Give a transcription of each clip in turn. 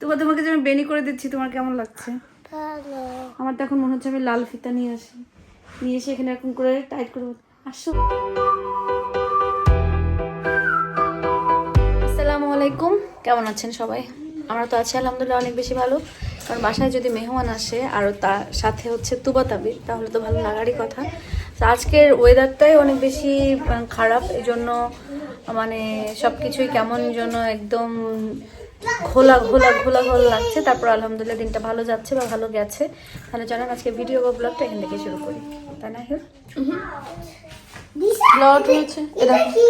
তোমার তোমাকে যে আমি বেনি করে দিচ্ছি তোমার কেমন লাগছে? ভালো। আমার তো এখন মনে হচ্ছে আমি লাল ফিতা নিয়ে আসি। নিয়ে এসে এখানে এরকম করে টাইট করে আসো। আসসালামু আলাইকুম। কেমন আছেন সবাই? আমরা তো আছি আলহামদুলিল্লাহ অনেক বেশি ভালো। কারণ বাসায় যদি মেহমান আসে আর তার সাথে হচ্ছে তুবা তাবির তাহলে তো ভালো লাগারই কথা। তো আজকের ওয়েদারটাই অনেক বেশি খারাপ। এই জন্য মানে সব কিছুই কেমন যেন একদম ঘোলা ঘোলা ঘোলা ঘোলা লাগছে। তারপর আলহামদুলিল্লাহ দিনটা ভালো যাচ্ছে বা ভালো গেছে। তাহলে জানান আজকে ভিডিও বা ব্লগটা এখান থেকে শুরু করি। তাই না হিল ব্লগ হয়েছে। এ দেখো।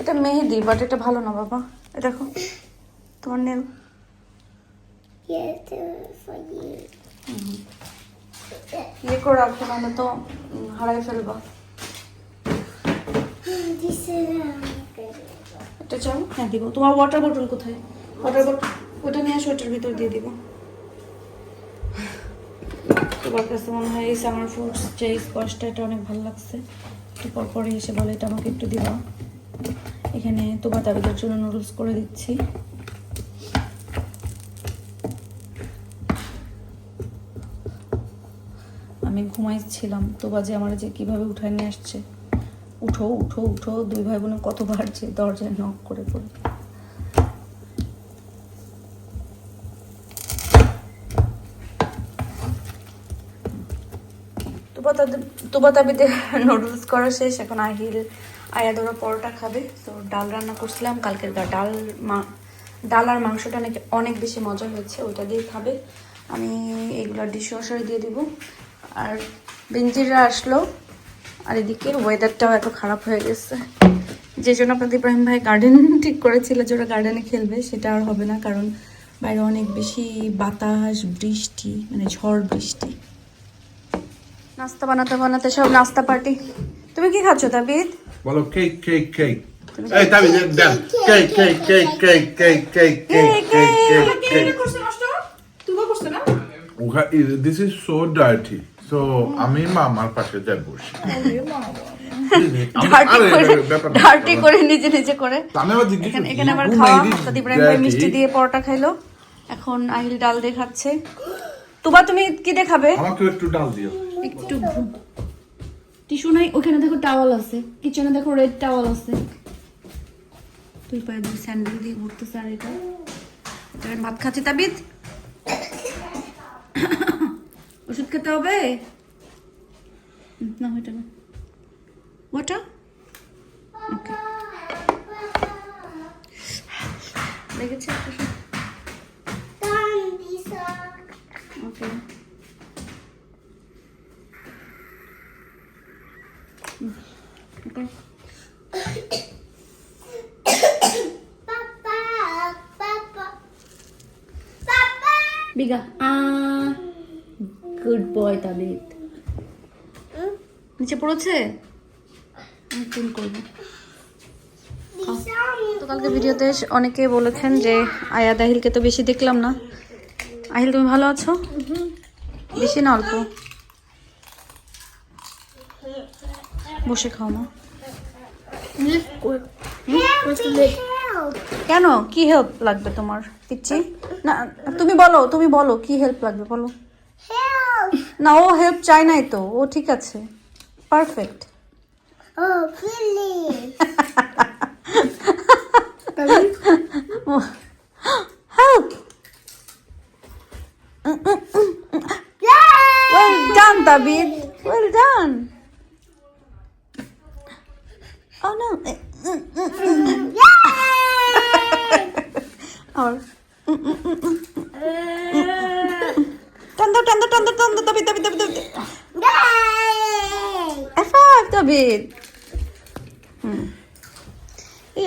এটা মেহেদি বাট এটা ভালো না বাবা। এ দেখো। তোমার নেল. ইয়ে করে রাখো নাহলে তো হারাই ফেলবা. এটা চাও? হ্যাঁ দিব। তোমার ওয়াটার বোটল কোথায়? ওটা নিয়ে আসো ওটার ভিতর দিয়ে দিব। তোমার কাছে মনে হয় এই সামার ফ্রুটস যে স্কোয়াশটা এটা অনেক ভালো লাগছে। একটু পর পরে এসে বলে, এটা আমাকে একটু দিবা। এখানে তোমার তাবিদের জন্য নুডলস করে দিচ্ছি। আমি ঘুমাইছিলাম। তো বাজে আমার যে কীভাবে উঠায় নিয়ে আসছে। উঠো উঠো উঠো, দুই ভাই বোনে কতবার যে দরজায় নক করে পড়ে। তোবা তাদের তোবা নুডলস করা শেষ, এখন আহিল, আয়া ধরা পরোটা খাবে। তো ডাল রান্না করছিলাম, কালকের গা ডাল মা ডাল আর মাংসটা নাকি অনেক বেশি মজা হয়েছে, ওইটা দিয়ে খাবে। আমি এগুলো ডিশ ওয়াশারে দিয়ে দিব। আর বেঞ্জিরা আসলো, আর এদিকে ওয়েদারটাও এত খারাপ হয়ে গেছে। যে জন্য আপনাদের ইব্রাহিম ভাই গার্ডেন ঠিক করেছিল যে ওরা গার্ডেনে খেলবে, সেটা আর হবে না, কারণ বাইরে অনেক বেশি বাতাস, বৃষ্টি মানে ঝড় বৃষ্টি। নাস্তা বানাতে বানাতে সব নাস্তা পার্টি তুমি কি খাচ্ছ তাবিদ বলো কেক কেক কেক এই তাবি then cake cake cake cake cake cake cake cake cake this is so dirty so আমি মামার পাশে যাই বসি ডার্টি আরে, করে নিজে নিজে করে আমি আবার জিজ্ঞেস এখানে আবার খাওয়া ভাই মিষ্টি দিয়ে পরোটা খাইলো এখন আহিল ডাল দিয়ে খাচ্ছে তুবা তুমি কি দিয়ে খাবে আমাকেও একটু ডাল দিও একটু টিস্যু নাই ওখানে দেখো টাওয়াল আছে। কিচেনে দেখো রেড টাওয়াল আছে। তুই পায়ে দিয়ে স্যান্ডেল দিয়ে ঘুরতেছে আর এটা। ভাত খাচ্ছে তাবিদ ওষুধ খেতে হবে? না ওইটা না ওটা ওকে লেগেছে একটা Done, Lisa. Okay okay Papa, Papa, বিঘা আ গুড বয় তাবিদ নিচে পড়েছে? আমি করব। তো কালকে ভিডিওতে অনেকে বলেছেন যে আয়া দাহিলকে তো বেশি দেখলাম না। আহিল তুমি ভালো আছো? বেশি না অল্প। বসে খাও না help. কেন? কি হেল্প লাগবে তোমার পিচ্ছি না তুমি বলো তুমি বলো কি হেল্প লাগবে বলো। না ও হেল্প চাই নাই তো ও ঠিক আছে। Perfect. Help Yay! Well done হুম।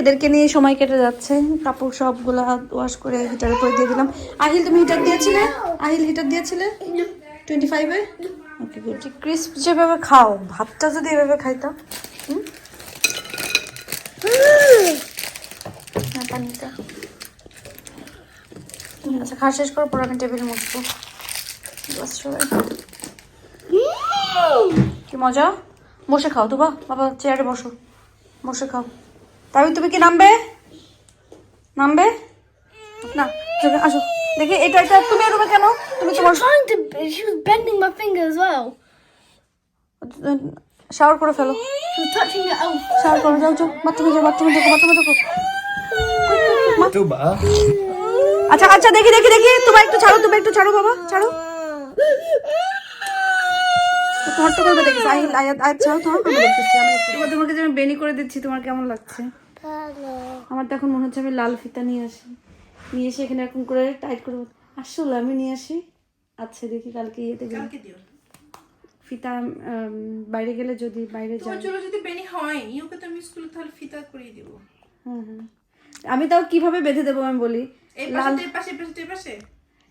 এদেরকে নিয়ে সময় কেটে যাচ্ছে। কাপড় সবগুলা ওয়াশ করে হিটারের উপরে দিয়ে দিলাম। আহিল, তুমি হিটার দিয়েছিলে? আহিল হিটার দিয়েছিলে? টোয়েন্টি ফাইভে ওকে ক্রিস্প যেভাবে খাও, ভাতটা যদি এভাবে খাইতাম হুম? না পানিটা। আচ্ছা খাওয়া শেষ করো পর আমি টেবিল মুছবো। কি মজা? বসে খাও তো বা বাবা চেয়ারে বসো বসে খাও তাই তুমি কি নামবে নামবে না আসো দেখি এটা এটা তুমি এরকম কেন তুমি তোমার trying to. She was bending my finger as well. Shower করে ফেলো touching elf. শাওয়ার করে যাও যাও বাথরুমে যাও বাথরুমে দেখো বাথরুমে দেখো. আচ্ছা আচ্ছা দেখি দেখি দেখি তোমার একটু ছাড়ো তুমি একটু ছাড়ো বাবা ছাড়ো তোমার তো তো আমি দেখতেছি। আমি তোমাকে যে আমি বেনি করে দিচ্ছি তোমার কেমন লাগছে? আমার তো এখন মনে হচ্ছে আমি লাল ফিতা নিয়ে আসি। নিয়ে এসে এখানে এরকম করে টাইট করে আসলে আমি নিয়ে আসি। আচ্ছা দেখি কালকে ইয়েতে গেলে ফিতা বাইরে গেলে যদি বাইরে যাই। চুলো যদি বেনি হয় ইউকে তো আমি স্কুলে তাহলে ফিতা করিয়ে দিব। হ্যাঁ হ্যাঁ আমি তাও কীভাবে বেঁধে দেবো আমি বলি? এই পাশে পাশে পাশে পাশে?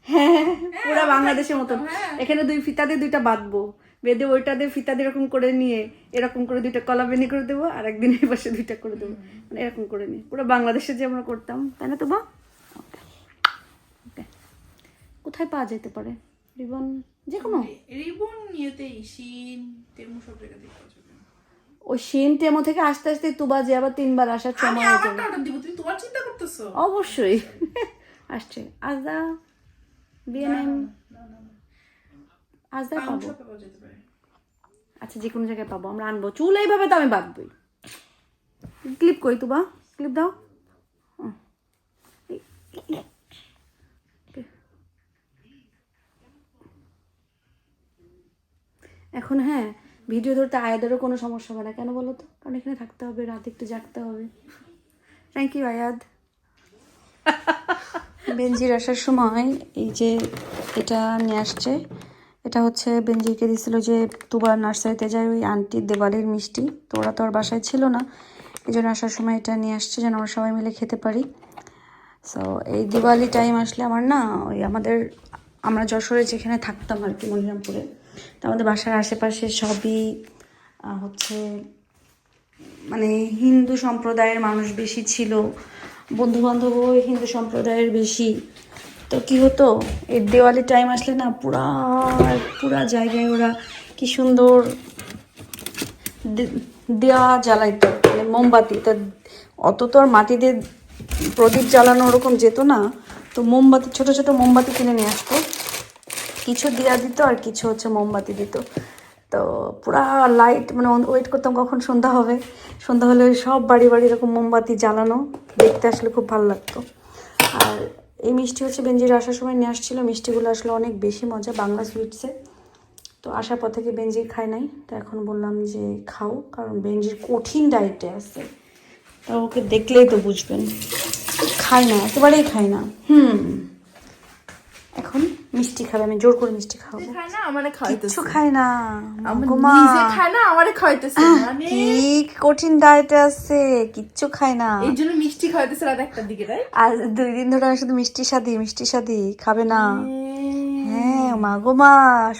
হ্যাঁ পুরো বাংলাদেশের মতন। এখানে দুই ফিতা দিয়ে দুইটা বাঁধবো। বেঁধে ওইটা দিয়ে ফিতা দিয়ে এরকম করে নিয়ে এরকম করে দুইটা কলা বেনি করে দেবো আর একদিন এই পাশে দুইটা করে দেবো মানে এরকম করে নিয়ে পুরো বাংলাদেশে যে আমরা করতাম তাই না তো বা কোথায় পাওয়া যেতে পারে রিবন যে কোনো রিবন নিয়েতে শিন তেমু সব জায়গাতে ওই সেন টেমো থেকে আস্তে আস্তে তুবা যে আবার তিনবার আসার সময় হয়ে যাবে তোমার চিন্তা করতেছো অবশ্যই আসছে আজদা বিএনএম আজদা পাউন্ড পাবো। আচ্ছা যে কোনো জায়গায় পাবো। আমরা আনব। চুল এইভাবে তো আমি বাঁধবই। ক্লিপ কই তুবা। ক্লিপ দাও। এখন হ্যাঁ ভিডিও ধরতে আয়াদেরও কোনো সমস্যা হবে না। কেন বলো তো? কারণ এখানে থাকতে হবে রাত একটু জাগতে হবে। Thank you আয়াদ। বেঞ্জির আসার সময় এই যে এটা নিয়ে আসছে এটা হচ্ছে বেঞ্জিরকে দিছিল যে তুবার নার্সারিতে যায় ওই আন্টির দেওয়ালির মিষ্টি। তো ওরা তো আর বাসায় ছিল না। এই জন্য আসার সময় এটা নিয়ে আসছে যেন আমরা সবাই মিলে খেতে পারি। সো এই দিওয়ালি টাইম আসলে আমার না ওই আমাদের, আমরা যশোরে যেখানে থাকতাম আর কি মনিরামপুরে, তো আমাদের বাসার আশেপাশে সবই হচ্ছে মানে হিন্দু সম্প্রদায়ের মানুষ বেশি ছিল বন্ধু বান্ধবও হিন্দু সম্প্রদায়ের বেশি। তো কি হতো? এই দেওয়ালি টাইম আসলে না, পুরা পুরা জায়গায় ওরা কি সুন্দর দেওয়া জ্বালাইতো মানে মোমবাতি। তা অত তো আর মাটি দিয়ে প্রদীপ জ্বালানো ওরকম যেত না। তো মোমবাতি, ছোট ছোট মোমবাতি কিনে নিয়ে আসতো। কিছু দিয়া দিত আর কিছু হচ্ছে মোমবাতি দিত। তো পুরা লাইট মানে ওয়েট করতাম কখন সন্ধ্যা হবে। সন্ধ্যা হলে সব বাড়ি বাড়ি এরকম মোমবাতি জ্বালানো। দেখতে আসলে খুব ভালো লাগতো। আর এই মিষ্টি হচ্ছে বেঞ্জির আসার সময় নিয়ে আসছিল। মিষ্টিগুলো আসলে অনেক বেশি মজা, বাংলা সুইটসে তো আসার পর থেকে বেঞ্জির খায় নাই। তো এখন বললাম যে খাও, কারণ বেঞ্জির কঠিন ডায়েটে আছে। তো ওকে দেখলেই তো বুঝবেন। খায় না, একেবারেই খায় না। হুম। মিষ্টি খাবে আমি জোর করে মিষ্টি খাওয়াবো খায় না আমারে খায় না আমার নিজে খায় না আমারে খাইতেছে মানে কি কঠিন ডায়েটে আছে কিচ্ছু খায় না। এই জন্য মিষ্টি খাইতেছে রাত একটার দিকে তাই? আর দুই দিন ধরে আমি শুধু মিষ্টি সাদি মিষ্টি সাদি খাবে না। হ্যাঁ। মা গো মা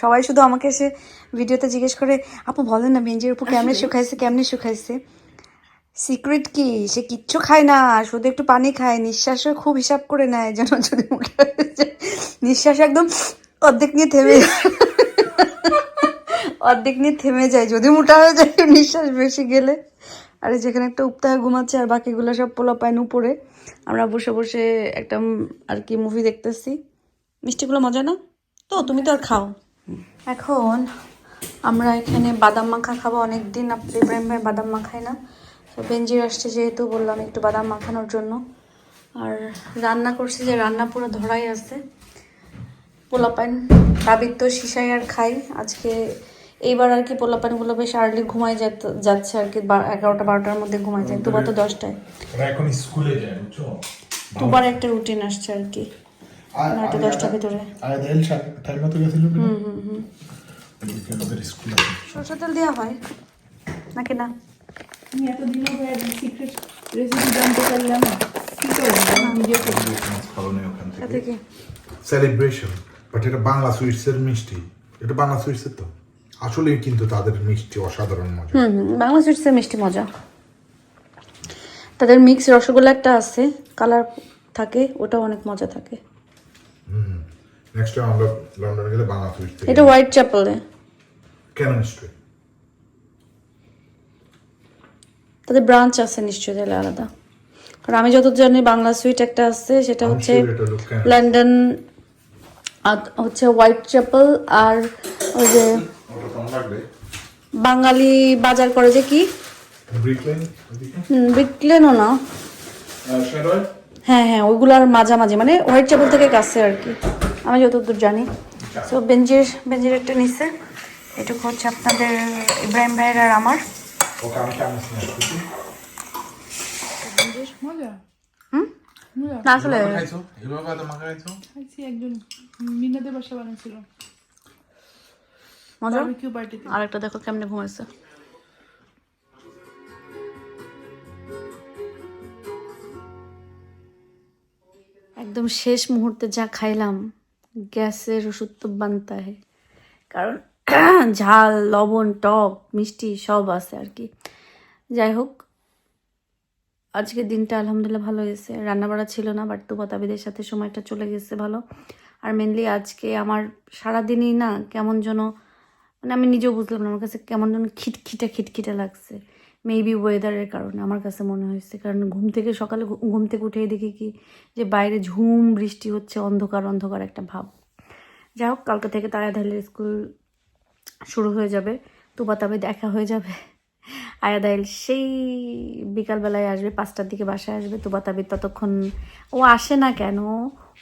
সবাই শুধু আমাকে এসে ভিডিওতে জিজ্ঞেস করে আপু বলেন না বেঞ্জির উপর কেমনে শুকাইছে কেমনে শুকাইছে? সিক্রেট কি? সে কিচ্ছু খায় না, শুধু একটু পানি খায়। নিঃশ্বাসও খুব হিসাব করে নেয় যেন যদি মুখে নিঃশ্বাস একদম অর্ধেক নিয়ে থেমে। অর্ধেক নিয়ে থেমে যায়। যদি মোটা হয়ে যায়, নিঃশ্বাস বেশি গেলে। আর, যেখানে একটা উপতায় ঘুমাচ্ছে আর বাকিগুলো সব পোলা পাইন উপরে আমরা বসে বসে একটা আর কি মুভি দেখতেছি। মিষ্টিগুলো মজা না? তো, তুমি তো আর খাও। এখন আমরা এখানে বাদাম মাখা খাব। অনেক দিন আপনি ইব্রাহিম ভাই বাদাম মাখায় না। বেঞ্জির আসছে যেহেতু বললাম একটু বাদাম মাখানোর জন্য। আর রান্না করছি যে রান্না পুরো ধরাই আছে। পোলাপান দাবির তো সিসাই আর খাই। আজকে এইবার আর কি পোলাপানগুলো বেশ আর্লি ঘুমাই যাচ্ছে আর কি এগারোটা বারোটার মধ্যে ঘুমাই যায়। তুবা তো দশটায়। এখন স্কুলে যায় তুবার একটা রুটিন আসছে আর কি। নয়টা দশটার ভিতরে। ওদের স্কুল আছে সরষের তেল দেওয়া হয় নাকি না? আমি এতদিন সিক্রেট রেসিপি জানতে পারলাম না। কি করব? ভিডিও খাওয়ানো ওখান থেকে। সেলিব্রেশন বাট এটা বাংলা সুইটসের মিষ্টি। এটা বাংলা সুইটসের তো। আসলেই কিন্তু তাদের মিষ্টি অসাধারণ মজা। হুম বাংলা সুইটসের মিষ্টি মজা। তাদের মিক্স রসগোল্লা একটা আছে কালার থাকে ওটাও অনেক মজা থাকে। নেক্সট টাইম আমরা লন্ডনে গেলে বাংলা সুইটস এটা হোয়াইট চ্যাপেলে কেন স্ট্রিট তাদের ব্রাঞ্চ আছে নিশ্চয়ই তাহলে আলাদা। কারণ আমি যত জানি বাংলা সুইট একটা আছে সেটা হচ্ছে। লন্ডন হচ্ছে হোয়াইট চ্যাপেল আর ওই যে বাঙালি বাজার করে যে কি? ব্রিকলেন ওদিকে না। হ্যাঁ হ্যাঁ ওইগুলার মাঝামাঝি মানে হোয়াইট চ্যাপেল থেকে কাছে আর কি। আমি যতদূর জানি। তো বেঞ্জির বেঞ্জির একটা নিছে। এটুকু হচ্ছে আপনাদের ইব্রাহিম ভাইয়ের আর আমার। না আসলে একজন বাসা মজা আর একটা দেখো কেমনে ঘুমাইছে একদম শেষ মুহূর্তে যা খাইলাম গ্যাসের ওষুধ তো বানতে কারণ ঝাল, লবণ, টক, মিষ্টি সব আছে আর কি। যাই হোক, আজকের দিনটা আলহামদুলিল্লাহ ভালো হয়েছে। রান্নাবাড়া ছিল না বাট তো তাবিদের সাথে সময়টা চলে গেছে ভালো। আর মেনলি আজকে আমার সারাদিনই না কেমন যেন মানে আমি নিজেও বুঝলাম না আমার কাছে কেমন যেন খিটখিটা খিটখিটা লাগছে। মেবি ওয়েদারের কারণে আমার কাছে মনে হয়েছে। কারণ ঘুম থেকে সকালে ঘুম থেকে উঠেই দেখি কি, যে বাইরে ঝুম বৃষ্টি হচ্ছে, অন্ধকার অন্ধকার একটা ভাব। যাই হোক, কালকে থেকে তারা স্কুল শুরু হয়ে যাবে তুবা তবে দেখা হয়ে যাবে। আয়া আয়াদাইল সেই বিকালবেলায় আসবে পাঁচটার দিকে বাসায় আসবে তুবা তাবির ততক্ষণ। ও আসে না কেন?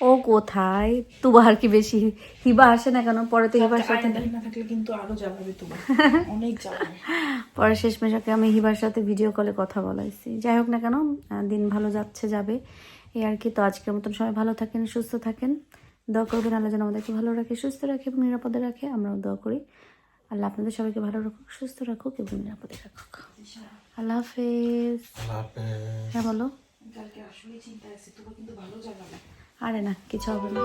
ও কোথায়? তুবা আর কি বেশি হিবা আসে না কেন? পরে তো হিবার সাথে না থাকলে কিন্তু আরও অনেক যাবে পরে শেষ মেশাকে আমি হিবার সাথে ভিডিও কলে কথা বলাইছি। যাই হোক না কেন দিন ভালো যাচ্ছে যাবে। এই আর কি তো আজকের মতন সবাই ভালো থাকেন সুস্থ থাকেন। দোয়া করবেন আল্লাহ যেন আমাদেরকে ভালো রাখে সুস্থ রাখে এবং নিরাপদে রাখে আমরাও দোয়া করি। আল্লাহ আপনাদের সবাইকে ভালো রাখুক সুস্থ রাখুক এবং নিরাপদে রাখুক। আল্লাহ হাফেজ। হ্যাঁ বলো। আরে না কিছু হবে না।